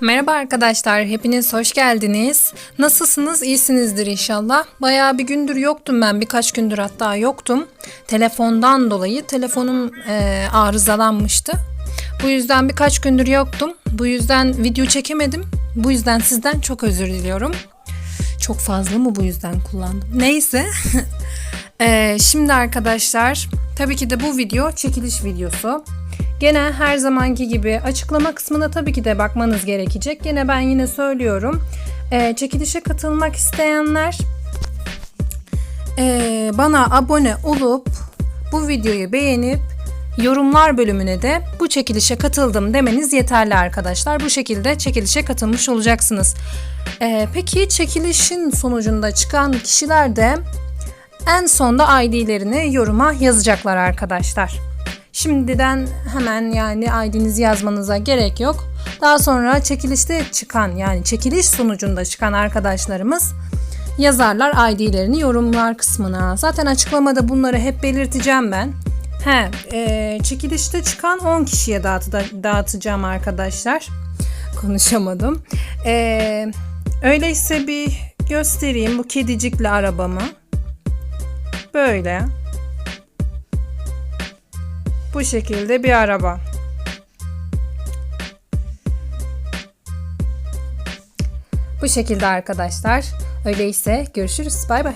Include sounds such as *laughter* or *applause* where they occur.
Merhaba arkadaşlar, hepiniz hoş geldiniz. Nasılsınız? İyisinizdir inşallah. Bayağı bir gündür yoktum ben, birkaç gündür hatta yoktum. Telefondan dolayı telefonum e, arızalanmıştı. Bu yüzden birkaç gündür yoktum. Bu yüzden video çekemedim. Bu yüzden sizden çok özür diliyorum. Çok fazla mı bu yüzden kullandım? Neyse. Ee, *laughs* şimdi arkadaşlar tabii ki de bu video çekiliş videosu. Gene her zamanki gibi açıklama kısmına tabii ki de bakmanız gerekecek. Gene ben yine söylüyorum. Ee, çekilişe katılmak isteyenler ee, bana abone olup bu videoyu beğenip yorumlar bölümüne de bu çekilişe katıldım demeniz yeterli arkadaşlar. Bu şekilde çekilişe katılmış olacaksınız. Ee, peki çekilişin sonucunda çıkan kişiler de en sonda ID'lerini yoruma yazacaklar arkadaşlar. Şimdiden hemen yani ID'nizi yazmanıza gerek yok. Daha sonra çekilişte çıkan yani çekiliş sonucunda çıkan arkadaşlarımız yazarlar ID'lerini yorumlar kısmına. Zaten açıklamada bunları hep belirteceğim ben. He, e, çekilişte çıkan 10 kişiye dağıtı- dağıtacağım arkadaşlar. *laughs* Konuşamadım. E, öyleyse bir göstereyim bu kedicikli arabamı. Böyle. Bu şekilde bir araba. Bu şekilde arkadaşlar. Öyleyse görüşürüz. Bay bay.